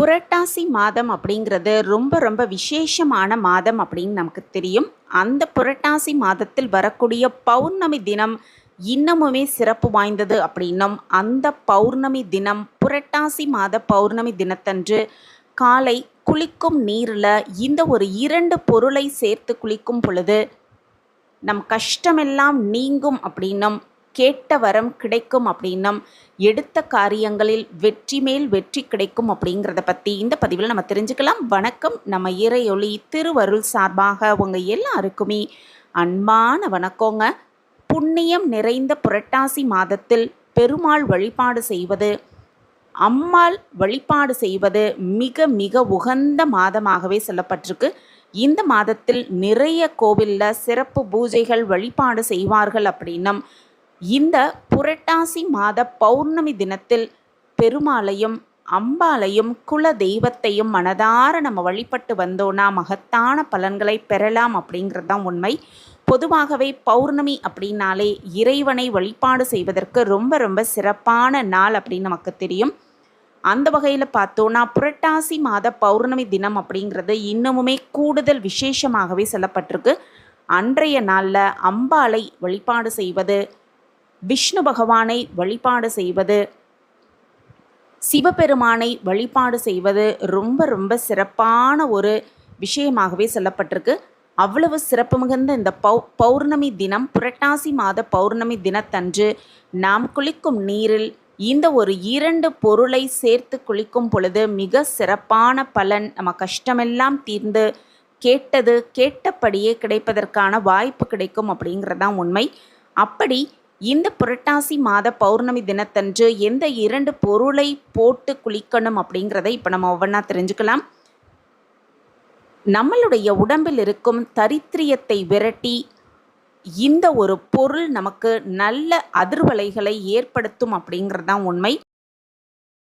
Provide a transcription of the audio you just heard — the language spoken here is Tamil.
புரட்டாசி மாதம் அப்படிங்கிறது ரொம்ப ரொம்ப விசேஷமான மாதம் அப்படின்னு நமக்கு தெரியும். அந்த புரட்டாசி மாதத்தில் வரக்கூடிய பௌர்ணமி தினம் இன்னமுமே சிறப்பு வாய்ந்தது அப்படின்னும் அந்த பௌர்ணமி தினம் புரட்டாசி மாத பௌர்ணமி தினத்தன்று காலை குளிக்கும் நீரில் இந்த ஒரு இரண்டு பொருளை சேர்த்து குளிக்கும் பொழுது நம் கஷ்டமெல்லாம் நீங்கும் அப்படின்னும் கேட்ட வரம் கிடைக்கும் அப்படின்னும் எடுத்த காரியங்களில் வெற்றி மேல் வெற்றி கிடைக்கும் அப்படிங்கிறத பற்றி இந்த பதிவில் நம்ம தெரிஞ்சுக்கலாம். வணக்கம். நம்ம இறையொளி திருவருள் சார்பாக உங்கள் எல்லாருக்குமே அன்பான வணக்கங்க. புண்ணியம் நிறைந்த புரட்டாசி மாதத்தில் பெருமாள் வழிபாடு செய்வது அம்மாள் வழிபாடு செய்வது மிக மிக உகந்த மாதமாகவே சொல்லப்பட்டிருக்கு. இந்த மாதத்தில் நிறைய கோவிலில் சிறப்பு பூஜைகள் வழிபாடு செய்வார்கள் அப்படின்னும் இந்த புரட்டாசி மாத பௌர்ணமி தினத்தில் பெருமாளையும் அம்பாளையும் குல தெய்வத்தையும் மனதார நம்ம வழிபட்டு வந்தோன்னா மகத்தான பலன்களை பெறலாம் அப்படிங்கிறது தான் உண்மை. பொதுவாகவே பௌர்ணமி அப்படின்னாலே இறைவனை வழிபாடு செய்வதற்கு ரொம்ப ரொம்ப சிறப்பான நாள் அப்படின்னு நமக்கு தெரியும். அந்த வகையில் பார்த்தோன்னா புரட்டாசி மாத பௌர்ணமி தினம் அப்படிங்கிறது இன்னமுமே கூடுதல் விசேஷமாகவே சொல்லப்பட்டிருக்கு. அன்றைய நாளில் அம்பாளை வழிபாடு செய்வது விஷ்ணு பகவானை வழிபாடு செய்வது சிவபெருமானை வழிபாடு செய்வது ரொம்ப ரொம்ப சிறப்பான ஒரு விஷயமாகவே சொல்லப்பட்டிருக்கு. அவ்வளவு சிறப்பு மிகுந்த இந்த பௌ பௌர்ணமி தினம் புரட்டாசி மாத பௌர்ணமி தினத்தன்று நாம் குளிக்கும் நீரில் இந்த ஒரு இரண்டு பொருளை சேர்த்து குளிக்கும் பொழுது மிக சிறப்பான பலன் நம்ம கஷ்டமெல்லாம் தீர்ந்து கேட்டது கேட்டபடியே கிடைப்பதற்கான வாய்ப்பு கிடைக்கும் அப்படிங்கிறதான் உண்மை. அப்படி இந்த புரட்டாசி மாத பௌர்ணமி தினத்தன்று எந்த இரண்டு பொருளை போட்டு குளிக்கணும் அப்படிங்கிறத இப்போ நம்ம ஒவ்வொன்றா தெரிஞ்சுக்கலாம். நம்மளுடைய உடம்பில் இருக்கும் தரித்திரியத்தை விரட்டி இந்த ஒரு பொருள் நமக்கு நல்ல அதிர்வலைகளை ஏற்படுத்தும் அப்படிங்கிறது தான் உண்மை.